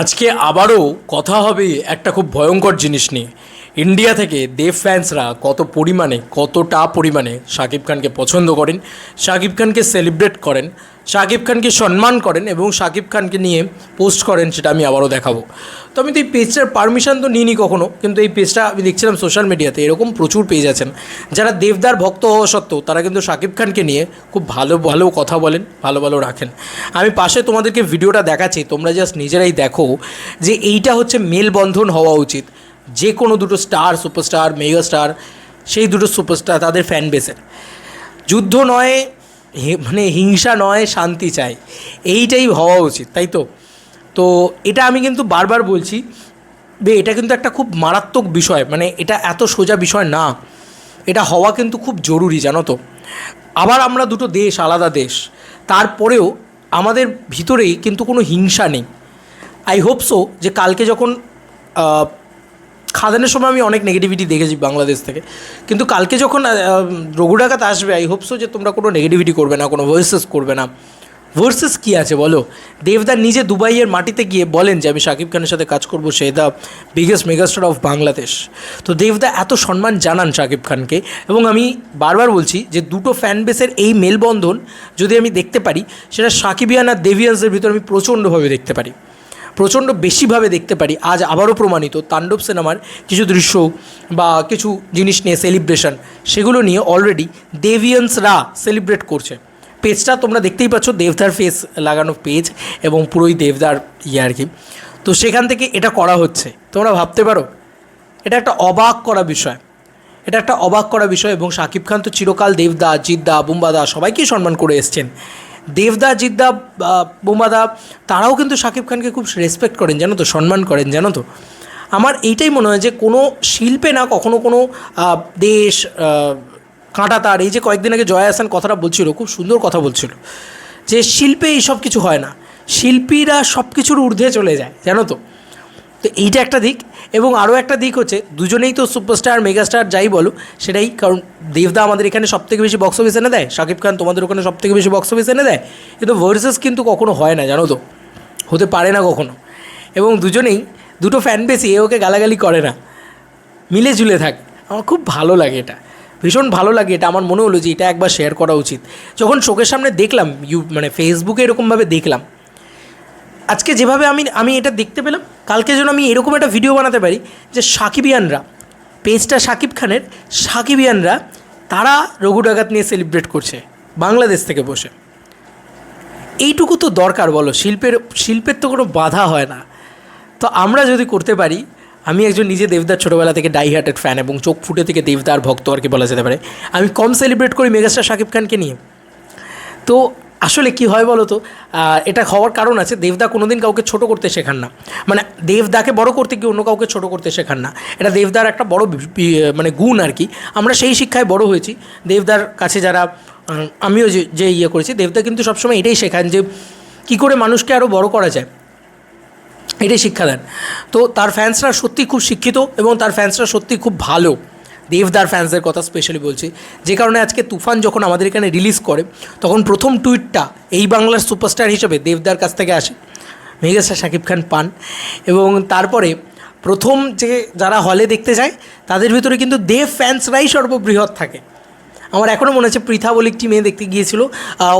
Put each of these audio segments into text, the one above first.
আজকে আবারও কথা হবে একটা খুব ভয়ঙ্কর জিনিস নিয়ে। ইন্ডিয়া থেকে দেব ফ্যান্সরা কত পরিমাণে, কতটা পরিমাণে শাকিব খানকে পছন্দ করেন, শাকিব খানকে সেলিব্রেট করেন, শাকিব খানকে সম্মান করেন এবং শাকিব খানকে নিয়ে পোস্ট করেন সেটা আমি আবারও দেখাবো। তো আমি তো এই পেজটার পারমিশন তো নিইনি কখনো, কিন্তু এই পেজটা আমি দেখছিলাম সোশ্যাল মিডিয়াতে, এরকম প্রচুর পেজ আছেন। যারা দেবদার ভক্ত হওয়া সত্ত্বেও তারা কিন্তু শাকিব খানকে নিয়ে খুব ভালো ভালো কথা বলেন, ভালো ভালো রাখেন। আমি পাশে তোমাদেরকে ভিডিওটা দেখাচ্ছি, তোমরা জাস্ট নিজেরাই দেখো যে এইটা হচ্ছে মেলবন্ধন হওয়া উচিত। যে কোনো দুটো স্টার, সুপারস্টার, মেগা স্টার, সেই দুটো সুপারস্টার তাদের ফ্যান বেসের যুদ্ধ নয় মানে হিংসা নয়, শান্তি চাই। এইটাই হওয়া উচিত, তাই তো? তো এটা আমি কিন্তু বারবার বলছি, যে এটা কিন্তু একটা খুব মারাত্মক বিষয় মানে এটা এত সোজা বিষয় না। এটা হওয়া কিন্তু খুব জরুরি, জানো তো? আবার আমরা দুটো দেশ, আলাদা দেশ, তারপরেও আমাদের ভিতরেই কিন্তু কোনো হিংসা নেই। আই হোপ সো যে কালকে যখন খাদানের সময় আমি অনেক নেগেটিভিটি দেখেছি বাংলাদেশ থেকে। কিন্তু কালকে যখন রঘু ডাকাত আসবে আই হোপসো যে তোমরা কোনো নেগেটিভিটি করবে না, কোনো ভার্সেস করবে না। ভার্সেস কী আছে বলো? দেবদা নিজে দুবাইয়ের মাটিতে গিয়ে বলেন যে, আমি শাকিব খানের সাথে কাজ করব, সে the biggest megastar of Bangladesh. তো দেবদা এত সম্মান জানান শাকিব খানকে, এবং আমি বারবার বলছি যে, দুটো ফ্যান বেসের এই মেলবন্ধন যদি আমি দেখতে পারি, সেটা সাকিবিয়ান আর দেভিয়ান্সের ভিতর আমি প্রচণ্ডভাবে দেখতে পারি। প্রচণ্ড বেশিভাবে দেখতে পারি। আজ আবারও প্রমাণিত তাণ্ডব সিনেমার কিছু দৃশ্য বা কিছু জিনিস নিয়ে সেলিব্রেশন সেগুলো নিয়ে অলরেডি দেভিয়ান্সরা সেলিব্রেট করছে। পেজটা তোমরা দেখতেই পাচ্ছ দেবদার ফেস লাগানো পেজ এবং পুরোই দেবদার ইয়ে আর কি। তো সেখান থেকে এটা করা হচ্ছে। তোমরা ভাবতে পারো, এটা একটা অবাক করা বিষয়। এটা একটা অবাক করা বিষয় এবং শাকিব খান তো চিরকাল দেবদা জিদ্দা বুম্বাদা সবাইকেই সম্মান করে এসছেন। দেবদা, জিদ্দা বোমাদা, তারাও কিন্তু শাকিব খানকে খুব রেসপেক্ট করেন, জানো তো, সম্মান করেন, জানো তো। আমার এইটাই মনে হয় যে কোনো শিল্পে না কখনো কোনো দেশ কাঁটা তার, এই যে কয়েকদিন আগে জয়া হাসান কথাটা বলছিল, খুব সুন্দর কথা বলছিল, যে শিল্পে এইসব কিছু হয় না। শিল্পীরা সব কিছুর ঊর্ধ্বে চলে যায়, জানো তো। তো এইটা একটা দিক এবং আরও একটা দিক হচ্ছে, দুজনেই তো সুপারস্টার মেগাস্টার যাই বলো, সেটাই, কারণ দেবদা আমাদের এখানে সব থেকে বেশি বক্স অফিস এনে দেয়, শাকিব খান তোমাদের ওখানে সব থেকে বেশি বক্স অফিস এনে দেয় কিন্তু ভার্সেস কিন্তু কখনো হয় না, জানো তো, হতে পারে না কখনো। এবং দুজনেই, দুটো ফ্যান বেশি এ ওকে গালাগালি করে না, মিলে ঝুলে থাকে, আমার খুব ভালো লাগে এটা, ভীষণ ভালো লাগে এটা, আমার মনে হলো যে এটা একবার শেয়ার করা উচিত। যখন চোখের সামনে দেখলাম ইউ মানে ফেসবুকে এরকমভাবে দেখলাম আজকে যেভাবে আমি আমি এটা দেখতে পেলাম, কালকে যেন আমি এরকম একটা ভিডিও বানাতে পারি যে সাকিবিয়ানরা, পেজটা সাকিব খানের, সাকিবিয়ানরা, তারা রঘু ডাকাত নিয়ে সেলিব্রেট করছে, বাংলাদেশ থেকে বসে। এইটুকু তো দরকার বলো, শিল্পের শিল্পের তো কোনো বাধা হয় না। তো আমরা যদি করতে পারি, আমি একজন নিজে দেবদার ছোটোবেলা থেকে ডাই হার্টেড ফ্যান এবং চোখ ফুটে থেকে দেবদার ভক্ত আর কি বলা যেতে পারে, আমি কম সেলিব্রেট করি মেগাস্টার শাকিব খানকে নিয়ে। তো আসলে কি হয় বলো তো? এটা হওয়ার কারণ আছে, দেবদা কোনোদিন কাউকে ছোট করতে শেখান না। মানে দেবদাকে বড় করতে গিয়ে অন্য কাউকে ছোট করতে শেখান না। এটা দেবদার একটা বড় মানে গুণ আর কি। আমরা সেই শিক্ষায় বড় হয়েছি। দেবদার কাছে যারা আমিও যে যে ইয়ে করেছি, দেবদা কিন্তু সবসময় এটাই শেখান যে, কী করে মানুষকে আরও বড় করা যায়। এটাই শিক্ষা দেন। তো তার ফ্যান্সরা সত্যি খুব শিক্ষিত এবং তার ফ্যান্সরা সত্যি খুব ভালো। দেবদার ফ্যান্সদের কথা স্পেশালি বলছি। যে কারণে আজকে তুফান যখন আমাদের এখানে রিলিজ করে, তখন প্রথম টুইটটা এই বাংলার সুপারস্টার হিসেবে দেবদার কাছ থেকে আসে মেগাস্টার শাকিব খান পান। এবং তারপরে প্রথম যে যারা হলে দেখতে যায়, তাদের ভিতরে কিন্তু দেব ফ্যান্সরাই সর্ববৃহৎ থাকে। আমার এখনও মনে আছে পৃথা বলে একটি মেয়ে দেখতে গিয়েছিল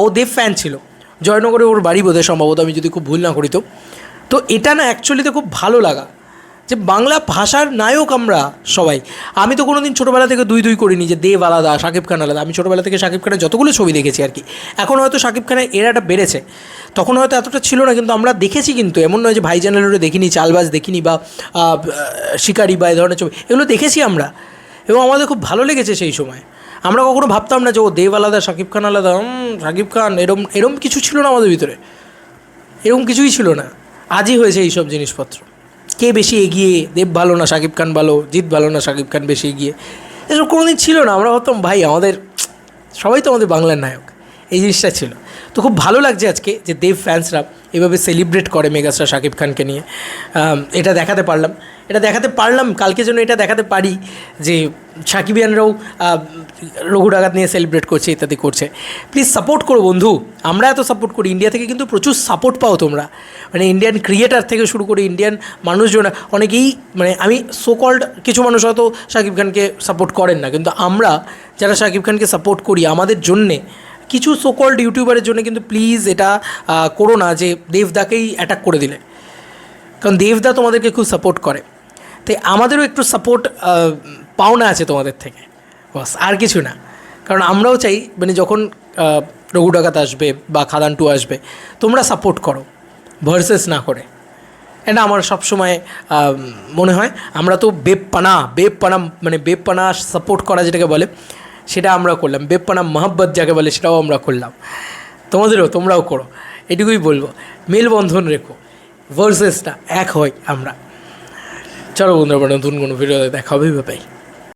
ও দেব ফ্যান ছিল। জয়নগরে ওর বাড়ি বোধহয় সম্ভবত, আমি যদি খুব ভুল না করি তো। তো এটা না অ্যাকচুয়ালিতে খুব ভালো লাগা। যে বাংলা ভাষার নায়ক আমরা সবাই। আমি তো কোনো দিন ছোটোবেলা থেকে দুই দুই করিনি যে দেব আলাদা, শাকিব খান আলাদা। আমি ছোটোবেলা থেকে শাকিব খানের যতগুলো ছবি দেখেছি আর কি। এখন হয়তো শাকিব খানের এরাটা বেড়েছে। তখন হয়তো এতটা ছিল না, কিন্তু আমরা দেখেছি কিন্তু। এমন নয় যে ভাই চ্যানেলেরও দেখিনি, চালবাজ দেখিনি বা শিকারি বা এই ধরনের ছবি। এগুলো দেখেছি আমরা। এবং আমাদের খুব ভালো লেগেছে সেই সময়। আমরা কখনো ভাবতাম না যে, ও দেব আলাদা, শাকিব খান আলাদা শাকিব খান, এরম এরম কিছু ছিল না আমাদের ভিতরে। এরকম কিছুই ছিল না। আজই হয়েছে এইসব জিনিসপত্র। কে বেশি এগিয়ে? দেব ভালো না শাকিব খান ভালো, জিৎ ভালো না শাকিব খান বেশি এগিয়ে? এসব কোনোদিন ছিল না। আমরা হতাম ভাই, আমাদের, সবাই তো আমাদের বাংলার নায়ক। এই জিনিসটা ছিল। তো খুব ভালো লাগছে আজকে যে দেব ফ্যান্সরা এভাবে সেলিব্রেট করে মেগাস্টার শাকিব খানকে নিয়ে। এটা দেখাতে পারলাম। এটা দেখাতে পারলাম কালকে যেন এটা দেখাতে পারি যে সাকিবিয়ানরাও আহ, রঘু ডাকাত নিয়ে সেলিব্রেট করছে ইত্যাদি করছে। প্লিজ সাপোর্ট করো বন্ধু আমরা এত সাপোর্ট করি। ইন্ডিয়া থেকে কিন্তু প্রচুর সাপোর্ট পাও তোমরা। মানে ইন্ডিয়ান ক্রিয়েটার থেকে শুরু করে ইন্ডিয়ান মানুষজন অনেকেই মানে আমি সোকল্ড কিছু মানুষ হয়তো শাকিব খানকে সাপোর্ট করেন না কিন্তু আমরা যারা শাকিব খানকে সাপোর্ট করি আমাদের জন্যে কিছু সোকল্ড ইউটিউবারের জন্য কিন্তু প্লিজ এটা করো না যে দেবদাকেই অ্যাটাক করে দিলে। কারণ দেবদা তোমাদেরকে খুব সাপোর্ট করে। তাই আমাদেরও একটু সাপোর্ট পাওনা আছে তোমাদের থেকে। বাস, আর কিছু না। কারণ আমরাও চাই মানে যখন রঘু ডাকাত আসবে বা খাদান টু আসবে, তোমরা সাপোর্ট করো ভার্সেস না করে। এটা আমার সবসময় মনে হয়, আমরা তো বেবপানা বেবপানা মানে বেবপানা সাপোর্ট করা যেটাকে বলে সেটা আমরা করলাম। বেপ্পানা মহাব্বত যাকে বলে সেটাও আমরা করলাম। তোমাদেরও, তোমরাও করো। এটুকুই বলব। মেলবন্ধন রেখো। ভার্সেসটা এক হয় আমরা। চলো বন্ধুরা নতুন কোনো ভিডিওতে দেখা হবে বাই